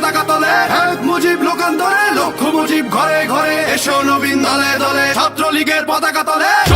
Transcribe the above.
পতাকা তলে। এক হ্যাঁ, মুজিব লোকান্তরে লক্ষ মুজিব ঘরে ঘরে এসো নবীন দলে দলে। ছাত্রলীগের পতাকা তলে।